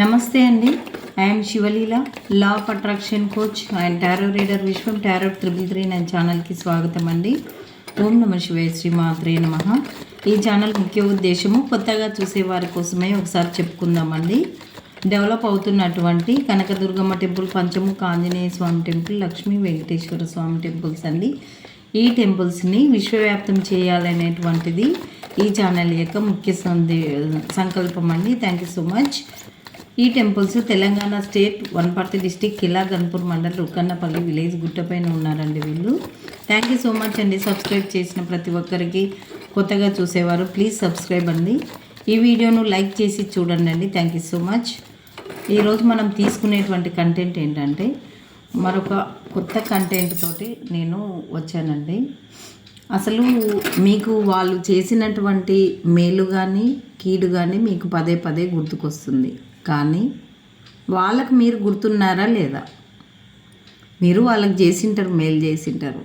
నమస్తే అండి. I'm Shivaleela law of attraction coach and tarot reader Vishwam tarot triple three nine ఛానల్కి స్వాగతం అండి. ఓం నమ శివాయ శ్రీ మాత్రే నమ. ఈ ఛానల్ ముఖ్య ఉద్దేశము కొత్తగా చూసే వారి కోసమే ఒకసారి చెప్పుకుందామండి. డెవలప్ అవుతున్నటువంటి Kanakadurgamma temple Panchamukha Anjaneya Swamy temple Lakshmi Venkateshwara Swamy temples అండి. ఈ టెంపుల్స్ని విశ్వవ్యాప్తం చేయాలనేటువంటిది ఈ ఛానల్ యొక్క ముఖ్య సందే సంకల్పం అండి. థ్యాంక్ యూ సో మచ్ ఈ temples Telangana state Wanaparthy district Killa Ghanpur mandal Rukkannapalli village గుట్టపైన ఉన్నారండి వీళ్ళు. థ్యాంక్ యూ సో మచ్ అండి. సబ్స్క్రైబ్ చేసిన ప్రతి ఒక్కరికి కొత్తగా చూసేవారు ప్లీజ్ సబ్స్క్రైబ్ అండి. ఈ వీడియోను లైక్ చేసి చూడండి అండి థ్యాంక్ యూ సో మచ్ ఈరోజు మనం తీసుకునేటువంటి కంటెంట్ ఏంటంటే మరొక కొత్త కంటెంట్ తోటి నేను వచ్చానండి. అసలు మీకు వాళ్ళు చేసినటువంటి మేలు కానీ కీడు కానీ మీకు పదే పదే గుర్తుకొస్తుంది. కానీ వాళ్ళకు మీరు గుర్తున్నారా లేదా? మీరు వాళ్ళకి చేసింటారు మేలు చేసింటారు.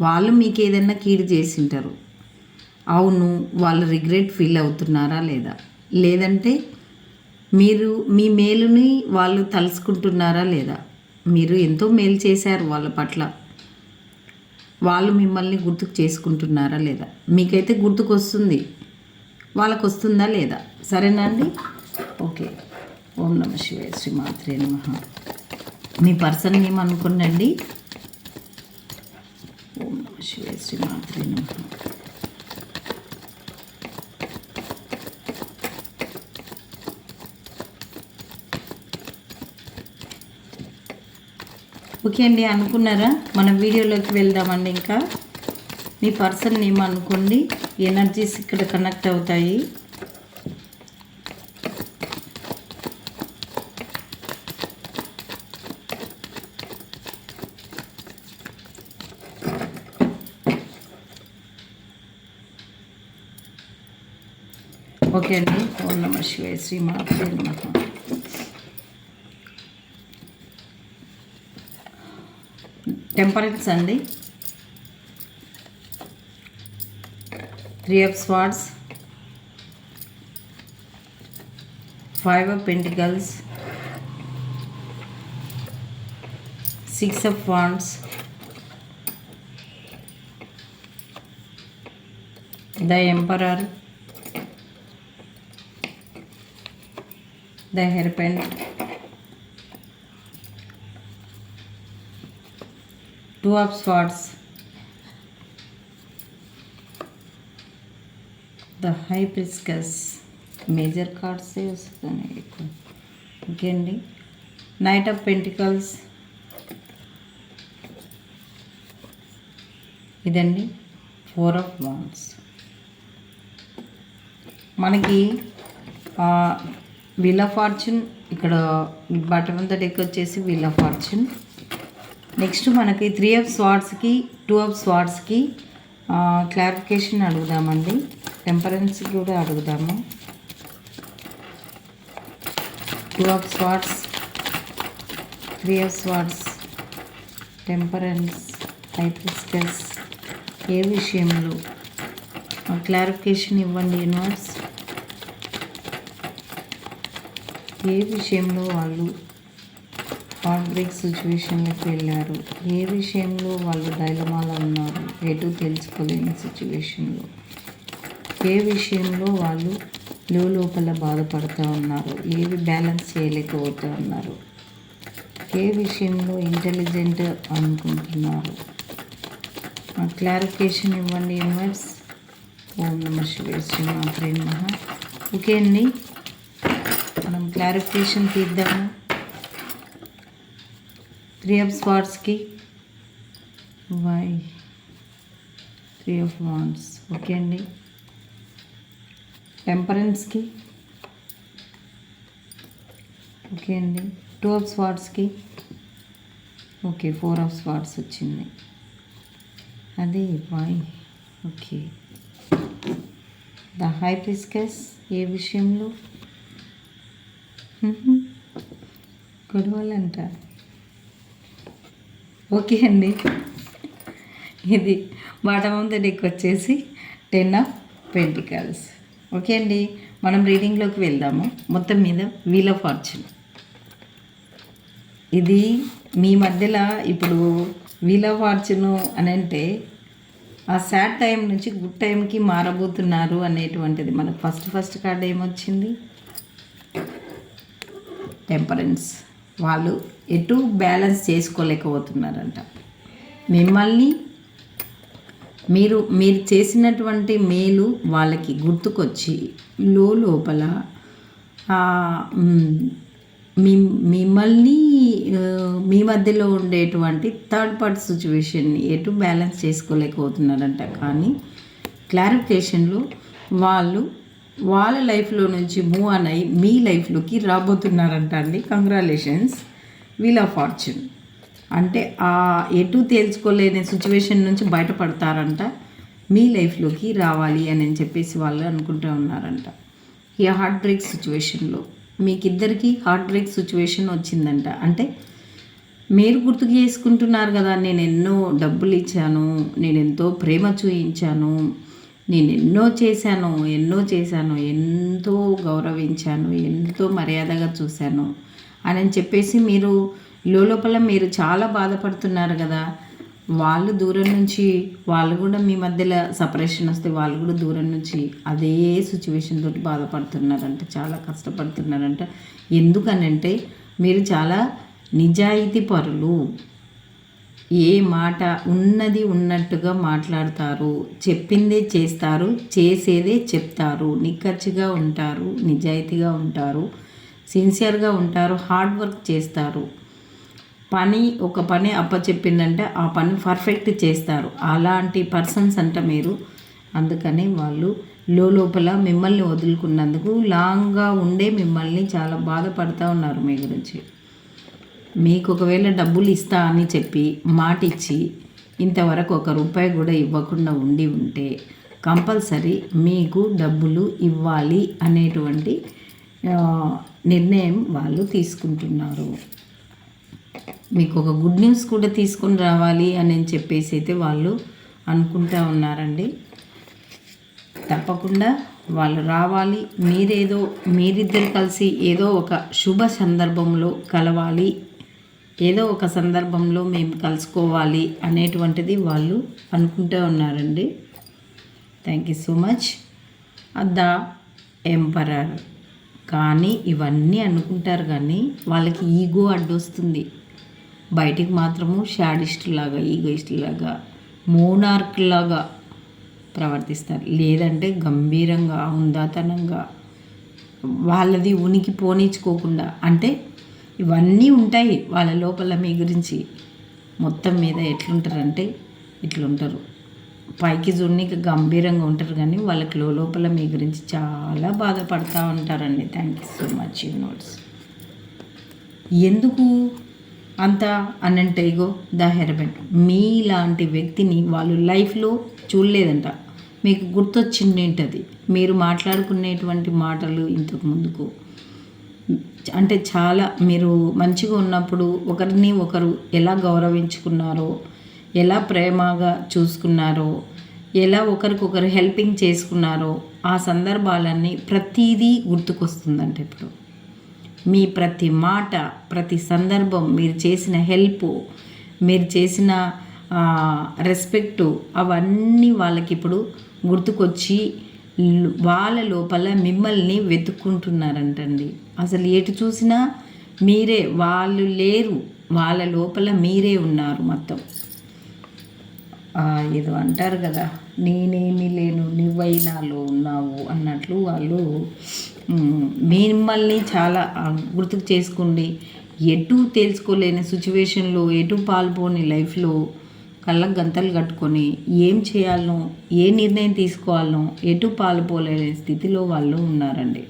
వాళ్ళు మీకు ఏదైనా కీడు చేసింటారు. అవును వాళ్ళు రిగ్రెట్ ఫీల్ అవుతున్నారా లేదా? లేదంటే మీరు మీ మేలుని వాళ్ళు తలుసుకుంటున్నారా లేదా? మీరు ఎంతో మేలు చేశారు వాళ్ళ పట్ల. వాళ్ళు మిమ్మల్ని గుర్తుకు చేసుకుంటున్నారా లేదా? మీకైతే గుర్తుకు వస్తుంది వాళ్ళకు వస్తుందా లేదా? సరేనా అండి? ఓకే. ఓం నమ శివాయ శ్రీ మాత్రే నమ. మీ పర్సన్ ఏమనుకున్నండి ఓం నమ శివాయ శ్రీ మాత్రే నమ. ఓకే అండి అనుకున్నారా? మన వీడియోలోకి వెళ్దామండి ఇంకా. మీ పర్సన్ నేమ్ అనుకోండి. ఎనర్జీస్ ఇక్కడ కనెక్ట్ అవుతాయి. ఓకే అండి ఓం నమ శివాయ శ్రీ మాత్రే నమః. టెంపరెన్స్ అండి. Three of swords five of pentacles six of wands the emperor the hierophant two of swords the high priestess major కార్డ్సే వస్తున్నాయి ఎక్కువ. ఓకే అండి నైట్ ఆఫ్ పెంటికల్స్ ఇదండి. ఫోర్ ఆఫ్ వాన్స్ మనకి వీల్ ఆఫ్ ఫార్చ్యూన్ ఇక్కడ button అంతా deck వచ్చేసి wheel of fortune next మనకి three of స్వార్డ్స్కి టూ ఆఫ్ స్వార్డ్స్కి క్లారిఫికేషన్ అడుగుదామండి. టెంపరెన్స్ కూడా అడుగుదాము. Two of swords three of swords temperance high priestess ఏ విషయంలో? క్లారిఫికేషన్ ఇవ్వండి యూనివర్స్ ఏ విషయంలో వాళ్ళు హార్ట్ బ్రేక్ సిచ్యువేషన్లకు వెళ్ళారు? ఏ విషయంలో వాళ్ళు డైలమాలో ఉన్నారు? ఎటు తెలుసుకోలేని సిచ్యువేషన్లో ఏ విషయంలో వాళ్ళు లోపల బాధపడుతూ ఉన్నారు? ఏవి బ్యాలెన్స్ చేయలేకపోతూ ఉన్నారు? ఏ విషయంలో ఇంటెలిజెంట్ అనుకుంటున్నారు? క్లారిఫికేషన్ ఇవ్వండి యూనివర్స్ ఓం నమ శివేశ్వర శ్రీ మాత్రే నమ. ఓకే అండి. మనం క్లారిఫికేషన్ తీద్దాము. Three of స్పాట్స్కి why three of wands okay అండి. టెంపరెన్స్కి ఓకే అండి. టూ ఆఫ్ స్పాట్స్కి ఓకే ఫోర్ ఆఫ్ స్పాట్స్ వచ్చింది. అది వై ఓకే ద హై ఏ విషయంలో? గొడవలంట ఓకే అండి. ఇది బాటమ్ ఆఫ్ ద డెక్ వచ్చేసి టెన్ ఆఫ్ పెంటికల్స్ ఓకే అండి. మనం రీడింగ్లోకి వెళ్దాము. మొత్తం మీద వీల్ ఆఫ్ ఫార్చ్యూన్ ఇది మీ మధ్యలో ఇప్పుడు వీల్ ఆఫ్ ఫార్చ్యూన్ అని అంటే ఆ సాడ్ టైం నుంచి గుడ్ టైంకి మారబోతున్నారు అనేటువంటిది. మనకు ఫస్ట్ ఫస్ట్ కార్డ్ ఏమొచ్చింది? టెంపరెన్స్ వాళ్ళు ఎటు బ్యాలెన్స్ చేసుకోలేకపోతున్నారంట. మిమ్మల్ని మీరు మీరు చేసినటువంటి మేలు వాళ్ళకి గుర్తుకొచ్చి లో లోపల మీ మిమ్మల్ని మీ మధ్యలో ఉండేటువంటి థర్డ్ పార్టీ సిచ్యువేషన్ని ఎటు బ్యాలెన్స్ చేసుకోలేకపోతున్నారంట. కానీ క్లారిఫికేషన్లో వాళ్ళు వాళ్ళ లైఫ్లో నుంచి మూవ్ ఆన్ అయ్యి మీ లైఫ్లోకి రాబోతున్నారంట అండి కంగ్రాలేషన్స్ వీల్ ఆఫ్ ఫార్చ్యూన్ అంటే ఆ ఎటు తేల్చుకోలేని సిచ్యువేషన్ నుంచి బయటపడతారంట. మీ లైఫ్లోకి రావాలి అని చెప్పేసి వాళ్ళు అనుకుంటూ ఉన్నారంట. ఈ హార్ట్ బ్రేక్ సిచ్యువేషన్లో మీకిద్దరికి హార్ట్ బ్రేక్ సిచ్యువేషన్ వచ్చిందంట. అంటే మీరు గుర్తుకు చేసుకుంటున్నారు కదా నేను ఎన్నో డబ్బులు ఇచ్చాను నేను ఎంతో ప్రేమ చూయించాను నేను ఎన్నో చేశాను ఎన్నో చేశాను ఎంతో గౌరవించాను ఎంతో మర్యాదగా చూశాను అని చెప్పేసి మీరు లోపల మీరు చాలా బాధపడుతున్నారు కదా. వాళ్ళు దూరం నుంచి వాళ్ళు కూడా మీ మధ్యలో సపరేషన్ వస్తే వాళ్ళు కూడా దూరం నుంచి అదే సిచ్యువేషన్ తోటి బాధపడుతున్నారంట చాలా కష్టపడుతున్నారంట. ఎందుకనంటే మీరు చాలా నిజాయితీ పరులు. ఏ మాట ఉన్నది ఉన్నట్టుగా మాట్లాడతారు. చెప్పిందే చేస్తారు చేసేదే చెప్తారు. నిక్కచ్చిగా ఉంటారు నిజాయితీగా ఉంటారు సిన్సియర్గా ఉంటారు హార్డ్ వర్క్ చేస్తారు. పని ఒక పని అప్పచెప్పిందంటే ఆ పని పర్ఫెక్ట్ చేస్తారు. అలాంటి పర్సన్స్ అంట మీరు. అందుకని వాళ్ళు లోపల మిమ్మల్ని వదులుకున్నందుకు లాంగ్గా ఉండే మిమ్మల్ని చాలా బాధపడుతూ ఉన్నారు మీ గురించి. మీకు ఒకవేళ డబ్బులు ఇస్తా అని చెప్పి మాట ఇచ్చి ఇంతవరకు ఒక రూపాయి కూడా ఇవ్వకుండా ఉండి ఉంటే కంపల్సరీ మీకు డబ్బులు ఇవ్వాలి అనేటువంటి నిర్ణయం వాళ్ళు తీసుకుంటున్నారు. మీకు ఒక గుడ్ న్యూస్ కూడా తీసుకొని రావాలి అని చెప్పేసి అయితే వాళ్ళు అనుకుంటా ఉన్నారండి. తప్పకుండా వాళ్ళు రావాలి. మీరేదో మీరిద్దరు కలిసి ఏదో ఒక శుభ సందర్భంలో కలవాలి ఏదో ఒక సందర్భంలో మేము కలుసుకోవాలి అనేటువంటిది వాళ్ళు అనుకుంటూ ఉన్నారండి. Thank you so much the emperor. కానీ ఇవన్నీ అనుకుంటారు కానీ వాళ్ళకి ఈగో అడ్డొస్తుంది. బయటికి మాత్రము షాడిస్ట్ లాగా ఈగోయిస్ట్ లాగా మోనార్క్ లాగా ప్రవర్తిస్తారు. లేదంటే గంభీరంగా ఉందాతనంగా వాళ్ళది ఉనికి పోనిచ్చుకోకుండా. అంటే ఇవన్నీ ఉంటాయి వాళ్ళ లోపల మీ గురించి. మొత్తం మీద ఎట్లుంటారంటే ఇట్లుంటారు. పైకి చూడనీకి గంభీరంగా ఉంటారు కానీ వాళ్ళకి లోపల మీ గురించి చాలా బాధపడుతూ ఉంటారండి. Thank you so much you notes ఎందుకు అంత అనంటే ఇగో ద మీ మీలాంటి వ్యక్తిని వాళ్ళు లైఫ్లో చూడలేదంట. మీకు గుర్తొచ్చింది ఏంటది మీరు మాట్లాడుకునేటువంటి మాటలు ఇంతకు ముందుకు. అంటే చాలా మీరు మంచిగా ఉన్నప్పుడు ఒకరిని ఒకరు ఎలా గౌరవించుకున్నారో ఎలా ప్రేమగా చూసుకున్నారో ఎలా ఒకరికొకరు హెల్పింగ్ చేసుకున్నారో ఆ సందర్భాలన్నీ ప్రతిదీ గుర్తుకొస్తుందంట ఇప్పుడు. మీ ప్రతి మాట ప్రతి సందర్భం మీరు చేసిన హెల్ప్ మీరు చేసిన రెస్పెక్టు అవన్నీ వాళ్ళకి ఇప్పుడు గుర్తుకొచ్చి వాళ్ళ లోపల మిమ్మల్ని వెతుక్కుంటున్నారంటండి. అసలు ఎటు చూసినా మీరే వాళ్ళు లేరు. వాళ్ళ లోపల మీరే ఉన్నారు మొత్తం. ఏదో అంటారు కదా నేనేమి లేను నువ్వై నాలో ఉన్నావు అన్నట్లు వాళ్ళు మిమ్మల్ని చాలా గుర్తుకు చేసుకోండి. ఎటు తెలుసుకోలేని సిచ్యువేషన్లో ఎటు పాల్పోని లైఫ్లో కళ్ళకు గంతలు కట్టుకొని ఏం చేయాలనో ఏ నిర్ణయం తీసుకోవాలనో ఎటు పాల్పోలేని స్థితిలో వాళ్ళు ఉన్నారండి.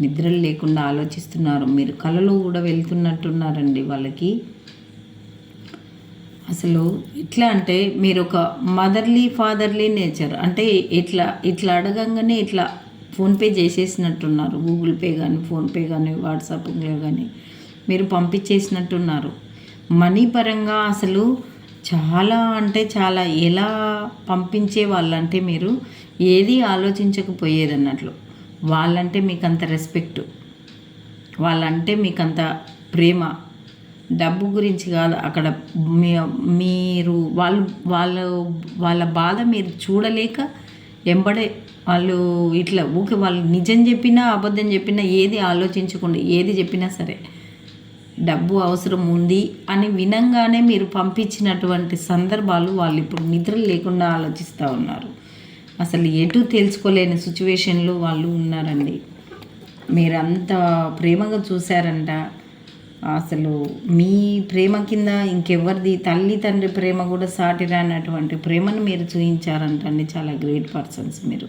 నిద్రలు లేకుండా ఆలోచిస్తున్నారు. మీరు కలలో కూడా వెళ్తున్నట్టున్నారండి వాళ్ళకి. అసలు ఎట్లా అంటే మీరు ఒక మదర్లీ ఫాదర్లీ నేచర్. అంటే ఇట్లా ఇట్లా అడగంగానే ఇట్లా ఫోన్పే చేసేసినట్టున్నారు. గూగుల్ పే కానీ ఫోన్పే కానీ వాట్సాప్లో కానీ మీరు పంపించేసినట్టున్నారు. మనీ పరంగా అసలు చాలా అంటే చాలా ఎలా పంపించే వాళ్ళంటే మీరు ఏది ఆలోచించకపోయేది అన్నట్లు వాళ్ళంటే మీకు అంత రెస్పెక్ట్. వాళ్ళంటే మీకు అంత ప్రేమ. డబ్బు గురించి కాదు అక్కడ మీ మీరు వాళ్ళు వాళ్ళ వాళ్ళ బాధ మీరు చూడలేక ఎంబడే వాళ్ళు ఇట్లా ఊకే వాళ్ళు నిజం చెప్పినా అబద్ధం చెప్పినా ఏది ఆలోచించకుండా ఏది చెప్పినా సరే డబ్బు అవసరం ఉంది అని వినంగానే మీరు పంపించినటువంటి సందర్భాలు వాళ్ళు ఇప్పుడు నిద్ర లేకుండా ఆలోచిస్తూ ఉన్నారు. అసలు ఎటు తెలుసుకోలేని సిచ్యువేషన్లో వాళ్ళు ఉన్నారండి. మీరంత ప్రేమగా చూశారంట. అసలు మీ ప్రేమ కింద ఇంకెవరిది తల్లి తండ్రి ప్రేమ కూడా సాటి రానటువంటి ప్రేమను మీరు చూపించారంటండి చాలా గ్రేట్ పర్సన్స్ మీరు.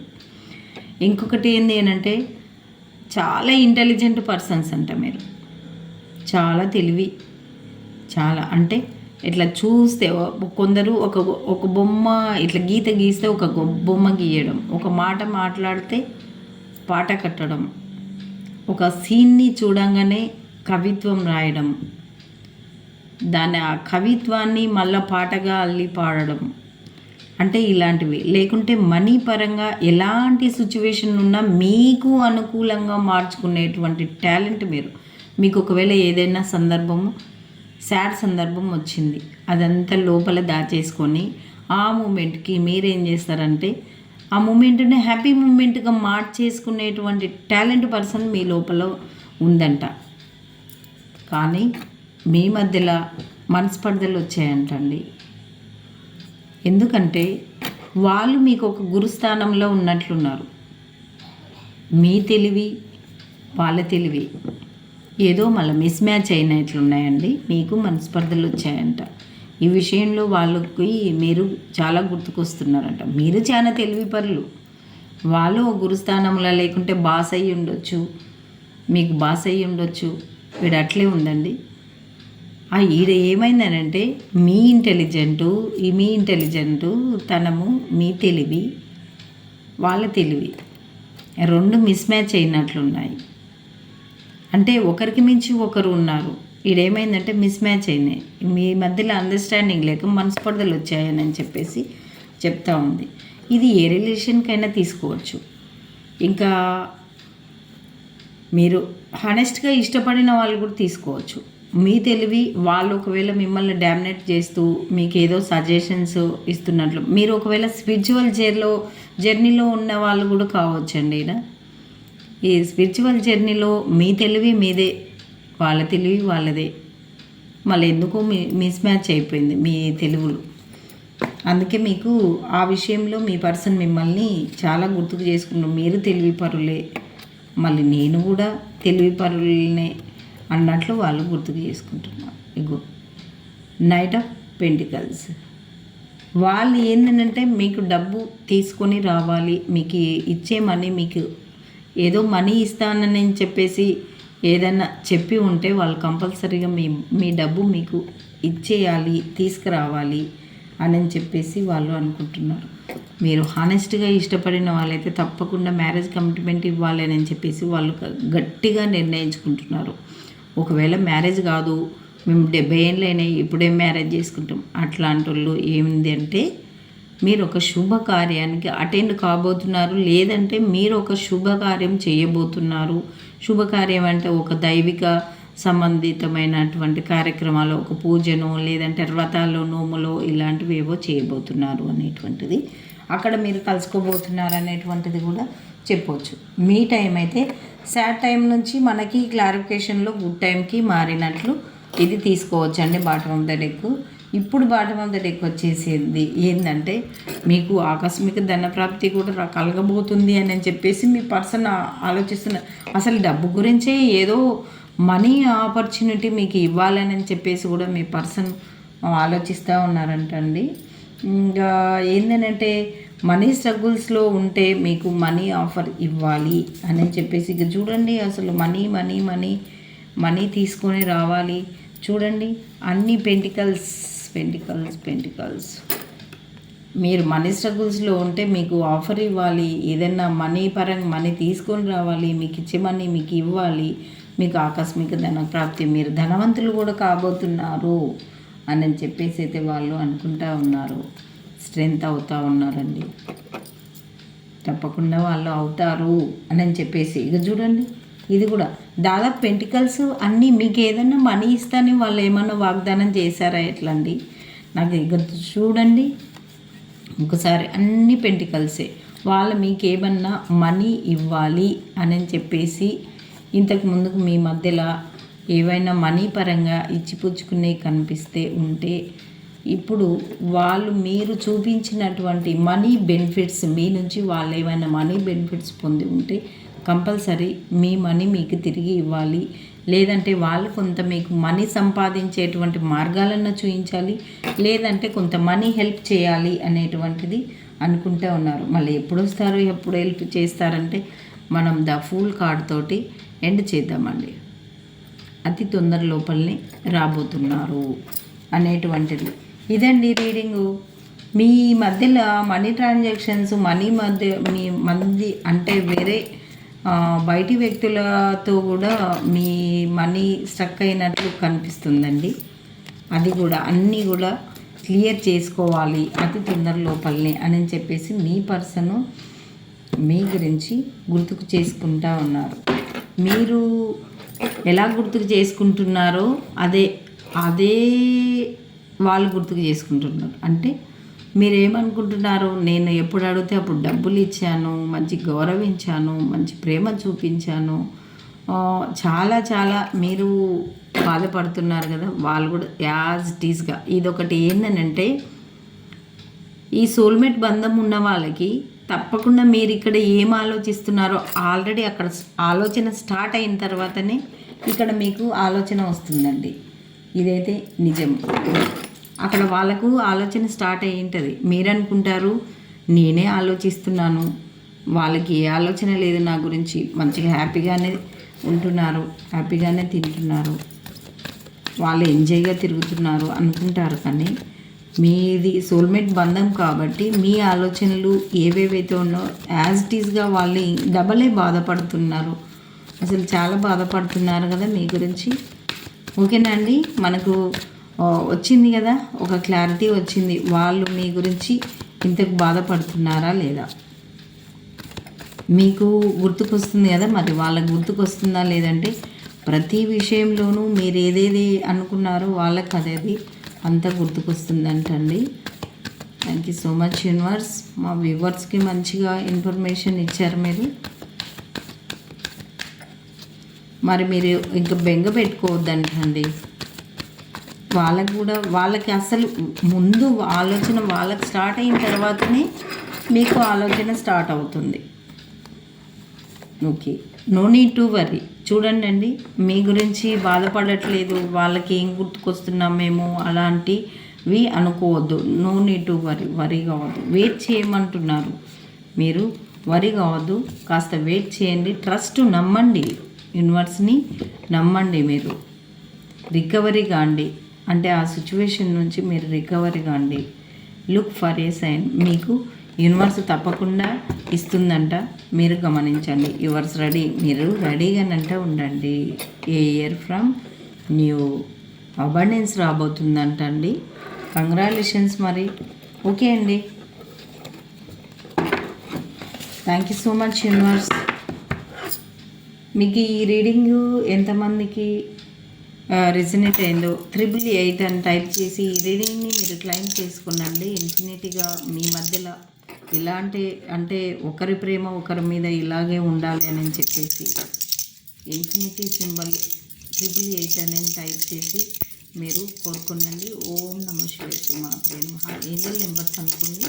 ఇంకొకటి ఏంటి అంటే చాలా ఇంటెలిజెంట్ పర్సన్స్ అంట మీరు. చాలా తెలివి. చాలా అంటే ఇట్లా చూస్తే కొందరు ఒక ఒక బొమ్మ ఇట్లా గీత గీస్తే ఒక బొమ్మ గీయడం ఒక మాట మాట్లాడితే పాట కట్టడం ఒక సీన్ని చూడంగానే కవిత్వం రాయడం దాని ఆ కవిత్వాన్ని మళ్ళా పాటగా అల్లి పాడడం. అంటే ఇలాంటివి. లేకుంటే మనీ పరంగా ఎలాంటి సిచ్యువేషన్ ఉన్నా మీకు అనుకూలంగా మార్చుకునేటువంటి టాలెంట్ మీరు. మీకు ఒకవేళ ఏదైనా సందర్భము శాడ్ సందర్భం వచ్చింది అదంతా లోపల దాచేసుకొని ఆ మూమెంట్కి మీరేం చేస్తారంటే ఆ మూమెంట్ని హ్యాపీ మూమెంట్గా మార్చేసుకునేటువంటి టాలెంట్ పర్సన్ మీ లోపల ఉందంట. కానీ మీ మధ్యలో మనస్పర్ధలు వచ్చాయంటండి. ఎందుకంటే వాళ్ళు మీకు ఒక గురుస్థానంలో ఉన్నట్లున్నారు. మీ తెలివి వాళ్ళ తెలివి. ఏదో మళ్ళీ మిస్ మ్యాచ్ అయినట్లున్నాయండి. మీకు మనస్పర్ధలు వచ్చాయంట. ఈ విషయంలో వాళ్ళకి మీరు చాలా గుర్తుకొస్తున్నారంట. మీరు చాలా తెలివి పనులు వాళ్ళు గురుస్థానంలో లేకుంటే బాస్ అయ్యి ఉండొచ్చు. మీకు బాస్ అయ్యి ఉండొచ్చు. వీడు అట్లే ఉందండి. ఆ ఈడ ఏమైందనంటే మీ ఇంటెలిజెంటు ఈ మీ ఇంటెలిజెంటు తనము మీ తెలివి వాళ్ళ తెలివి రెండు మిస్ మ్యాచ్ అయినట్లున్నాయి. అంటే ఒకరికి మించి ఒకరు ఉన్నారు. ఈడేమైందంటే మిస్ మ్యాచ్ అయినాయి. మీ మధ్యలో అండర్స్టాండింగ్ లేక మనస్పర్ధలు వచ్చాయని అని చెప్పేసి చెప్తా ఉంది. ఇది ఏ రిలేషన్కైనా తీసుకోవచ్చు. ఇంకా మీరు హానెస్ట్గా ఇష్టపడిన వాళ్ళు కూడా తీసుకోవచ్చు. మీ తెలివి వాళ్ళు ఒకవేళ మిమ్మల్ని డామినేట్ చేస్తూ మీకు ఏదో సజెషన్స్ ఇస్తున్నట్లు మీరు ఒకవేళ స్పిరిచువల్ జర్లో జర్నీలో ఉన్న వాళ్ళు కూడా కావచ్చండి ఈయన ఈ స్పిరిచువల్ జర్నీలో మీ తెలివి మీదే వాళ్ళ తెలివి వాళ్ళదే. మళ్ళీ ఎందుకో మీ మిస్ మ్యాచ్ అయిపోయింది మీ తెలుగులు. అందుకే మీకు ఆ విషయంలో మీ పర్సన్ మిమ్మల్ని చాలా గుర్తుకు చేసుకున్నారు మీరు తెలివి పరులే. మళ్ళీ నేను కూడా తెలివి పరులనే అన్నట్లు వాళ్ళు గుర్తుకు చేసుకుంటున్నారు. ఇగో నైట్ ఆఫ్ పెంటికల్స్ వాళ్ళు ఏంటంటే మీకు డబ్బు తీసుకొని రావాలి మీకు ఇచ్చే మనీ మీకు ఏదో మనీ ఇస్తానని చెప్పేసి ఏదైనా చెప్పి ఉంటే వాళ్ళు కంపల్సరీగా మీ మీ డబ్బు మీకు ఇచ్చేయాలి తీసుకురావాలి అని చెప్పేసి వాళ్ళు అనుకుంటున్నారు. మీరు హానెస్ట్గా ఇష్టపడిన వాళ్ళైతే తప్పకుండా మ్యారేజ్ కమిట్మెంట్ ఇవ్వాలి అని చెప్పేసి వాళ్ళు గట్టిగా నిర్ణయించుకుంటున్నారు. ఒకవేళ మ్యారేజ్ కాదు మేము డెబ్బై ఏళ్ళైనా ఇప్పుడే మ్యారేజ్ చేసుకుంటాం. అట్లాంటి వాళ్ళు ఏమింది అంటే మీరు ఒక శుభకార్యానికి అటెండ్ కాబోతున్నారు. లేదంటే మీరు ఒక శుభకార్యం చేయబోతున్నారు. శుభకార్యం అంటే ఒక దైవిక సంబంధితమైనటువంటి కార్యక్రమాలు ఒక పూజను లేదంటే వ్రతాలు నోములో ఇలాంటివి ఏవో చేయబోతున్నారు అనేటువంటిది అక్కడ మీరు కలుసుకోబోతున్నారు అనేటువంటిది కూడా చెప్పవచ్చు మీ టైం అయితే సాడ్ టైం నుంచి మనకి క్లారిఫికేషన్లో గుడ్ టైంకి మారినట్లు ఇది తీసుకోవచ్చు అండి బాటమ్ ఆఫ్ ద డెక్. ఇప్పుడు బాటమ్ ఆఫ్ ద డెక్ వచ్చేసింది ఏంటంటే మీకు ఆకస్మిక ధనప్రాప్తి కూడా కలగబోతుంది అని చెప్పేసి మీ పర్సన్ ఆలోచిస్తున్న అసలు డబ్బు గురించే ఏదో మనీ ఆపర్చునిటీ మీకు ఇవ్వాలని చెప్పేసి కూడా మీ పర్సన్ ఆలోచిస్తూ ఉన్నారంటండి. ఇంకా ఏంటంటే మనీ స్ట్రగుల్స్లో ఉంటే మీకు మనీ ఆఫర్ ఇవ్వాలి అని చెప్పేసి ఇక చూడండి అసలు మనీ మనీ మనీ మనీ తీసుకొని రావాలి. చూడండి అన్ని పెంటికల్స్ పెంటికల్స్ పెంటికల్స్. మీరు మనీ స్ట్రగుల్స్లో ఉంటే మీకు ఆఫర్ ఇవ్వాలి. ఏదైనా మనీ పరంగా మనీ తీసుకొని రావాలి. మీకు ఇచ్చే మనీ మీకు ఇవ్వాలి. మీకు ఆకస్మిక ధన ప్రాప్తి. మీరు ధనవంతులు కూడా కాబోతున్నారు అని చెప్పేసి అయితే వాళ్ళు అనుకుంటా ఉన్నారు. స్ట్రెంగ్త్ అవుతూ ఉన్నారండి. తప్పకుండా వాళ్ళు అవుతారు అని చెప్పేసి. ఇక చూడండి. ఇది కూడా. దాదాపు పెంటికల్స్ అన్నీ మీకు ఏదైనా మనీ ఇస్తాని వాళ్ళు ఏమన్నా వాగ్దానం చేశారా ఎట్లా అండి నాకు ఇక చూడండి. ఒకసారి అన్ని పెంటికల్సే. వాళ్ళు మీకు ఏమన్నా మనీ ఇవ్వాలి అని చెప్పేసి ఇంతకు ముందుకు మీ మధ్యలో ఏవైనా మనీ పరంగా ఇచ్చిపుచ్చుకునే కనిపిస్తే ఉంటే ఇప్పుడు వాళ్ళు మీరు చూపించినటువంటి మనీ బెనిఫిట్స్ మీ నుంచి వాళ్ళు ఏమైనా మనీ బెనిఫిట్స్ పొంది ఉంటే కంపల్సరీ మీ మనీ మీకు తిరిగి ఇవ్వాలి. లేదంటే వాళ్ళు కొంత మీకు మనీ సంపాదించేటువంటి మార్గాలను చూపించాలి లేదంటే కొంత మనీ హెల్ప్ చేయాలి అనేటువంటిది అనుకుంటూ ఉన్నారు. మళ్ళీ ఎప్పుడు వస్తారు ఎప్పుడు హెల్ప్ చేస్తారంటే మనం ద ఫుల్ కార్డ్ తోటి ఎండ్ చేద్దామండి. అతి తొందర లోపలనే రాబోతున్నారు అనేటువంటిది. ఇదండి రీడింగు. మీ మధ్యలో మనీ ట్రాన్సాక్షన్స్ మనీ మధ్య మీ మంది అంటే వేరే బయటి వ్యక్తులతో కూడా మీ మనీ స్ట్రక్ అయినట్లు కనిపిస్తుందండి. అది కూడా అన్నీ కూడా క్లియర్ చేసుకోవాలి అతి తొందర లోపలనే అని చెప్పేసి మీ పర్సను మీ గురించి గుర్తుకు చేసుకుంటా ఉన్నారు. మీరు ఎలా గుర్తుకు చేసుకుంటున్నారో అదే అదే వాళ్ళు గుర్తుకు చేసుకుంటున్నారు. అంటే మీరు ఏమనుకుంటున్నారు నేను ఎప్పుడు అడిగితే అప్పుడు డబ్బులు ఇచ్చాను మంచి గౌరవించాను మంచి ప్రేమ చూపించాను. చాలా చాలా మీరు బాధపడుతున్నారు కదా వాళ్ళు కూడా యాజ్ ఇట్ ఇదొకటి ఏంటనంటే ఈ సోల్మేట్ బంధం ఉన్న వాళ్ళకి తప్పకుండా మీరు ఇక్కడ ఏం ఆలోచిస్తున్నారో ఆల్రెడీ అక్కడ ఆలోచన స్టార్ట్ అయిన తర్వాతనే ఇక్కడ మీకు ఆలోచన వస్తుందండి. ఇదైతే నిజం. అక్కడ వాళ్ళకు ఆలోచన స్టార్ట్ అయ్యి ఉంటుంది. మీరు అనుకుంటారు నేనే ఆలోచిస్తున్నాను. వాళ్ళకి ఏ ఆలోచన లేదు నా గురించి. మంచిగా హ్యాపీగానే ఉంటున్నారు హ్యాపీగానే తింటున్నారు. వాళ్ళు ఎంజాయ్గా తిరుగుతున్నారు అనుకుంటారు కానీ మీది సోల్మేట్ బంధం కాబట్టి మీ ఆలోచనలు ఏవేవైతే ఉన్నో యాజ్ ఇట్ ఈస్గా వాళ్ళు డబలే బాధపడుతున్నారు. అసలు చాలా బాధపడుతున్నారు కదా మీ గురించి. ఓకేనా అండి? మనకు వచ్చింది కదా? ఒక క్లారిటీ వచ్చింది. వాళ్ళు మీ గురించి ఇంతకు బాధపడుతున్నారా లేదా? మీకు గుర్తుకొస్తుంది కదా మరి? వాళ్ళకి గుర్తుకొస్తుందా లేదంటే ప్రతి విషయంలోనూ మీరు ఏదేది అనుకున్నారో వాళ్ళకి అదేది అంతా గుర్తుకొస్తుందంటండి. Thank you so much universe మా వ్యూవర్స్కి మంచిగా ఇన్ఫర్మేషన్ ఇచ్చారు మీరు. మరి మీరు ఇంకా బెంగ పెట్టుకోవద్దంటండి. వాళ్ళకు కూడా వాళ్ళకి అసలు ముందు ఆలోచన వాళ్ళకి స్టార్ట్ అయిన తర్వాతనే మీకు ఆలోచన స్టార్ట్ అవుతుంది. Okay. No need to worry. చూడండి అండి మీ గురించి బాధపడట్లేదు వాళ్ళకి ఏం గుర్తుకొస్తున్నాం మేము అలాంటివి అనుకోవద్దు. No need to worry worry కావద్దు. వెయిట్ చేయమంటున్నారు. మీరు వరి కావద్దు కాస్త వెయిట్ చేయండి ట్రస్ట్ నమ్మండి యూనివర్స్ని నమ్మండి మీరు. రికవరీ కాండి. అంటే ఆ సిచ్యువేషన్ నుంచి మీరు రికవరీ కాండి. లుక్ ఫర్ ఏ సైన్ మీకు యూనివర్స్ తప్పకుండా ఇస్తుందంట. మీరు గమనించండి. యువర్స్ రెడీ మీరు రెడీగానంట ఉండండి. A year from new abundance రాబోతుందంట అండి కంగ్రాచులేషన్స్ మరి. ఓకే అండి. Thank you so much universe మీకు ఈ రీడింగ్ ఎంతమందికి రెసినేట్ అయిందో. త్రిబుల్ ఎయిట్ అని టైప్ చేసి ఈ రీడింగ్ని మీరు క్లైమ్ చేసుకునండి. ఇన్ఫినిటీగా మీ మధ్యలో ఇలాంటి అంటే ఒకరి ప్రేమ ఒకరి మీద ఇలాగే ఉండాలి అని చెప్పేసి ఇన్ఫినిటీ సింబల్ ట్రిపుల్ ఎయిట్ అనేది టైప్ చేసి మీరు కోరుకునండి. ఓం నమ శివాయ మాత్రే ఏంజల్ నెంబర్స్ అనుకోండి?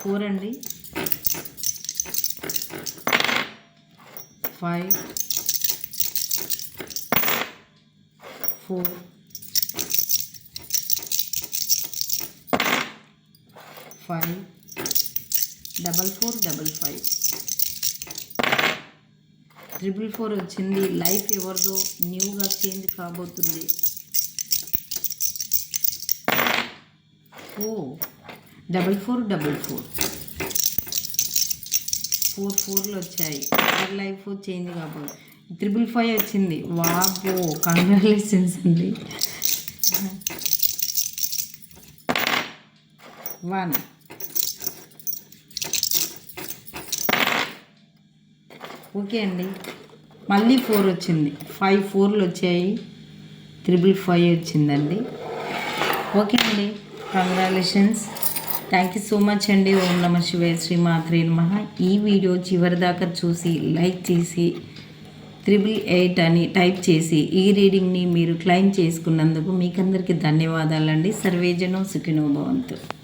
ఫోర్ అండి. Five four five double four double five triple four వచ్చింది. లైఫ్ ఎవరిదో న్యూగా చేంజ్ కాబోతుంది. ఓ double four double four four ఫోర్లు వచ్చాయి. ఎవరి లైఫ్ చేంజ్ కాబోతుంది. త్రిబుల్ ఫైవ్ వచ్చింది. వాబో కంగ్రాచులేషన్స్ అండి. వన్. ఓకే అండి. మళ్ళీ ఫోర్ వచ్చింది. ఫైవ్ ఫోర్లు వచ్చాయి. త్రిబుల్ ఫైవ్ వచ్చిందండి. ఓకే అండి. Congratulations. Thank you so much అండి. ఓం నమ శివాయ శ్రీ మాత్రే ఈ వీడియో చివరి దాకా చూసి లైక్ చేసి త్రిబుల్ ఎయిట్ అని టైప్ చేసి ఈ రీడింగ్ని మీరు క్లైమ్ చేసుకున్నందుకు మీకందరికీ ధన్యవాదాలండి. సర్వేజనం సుఖినో భవంతు.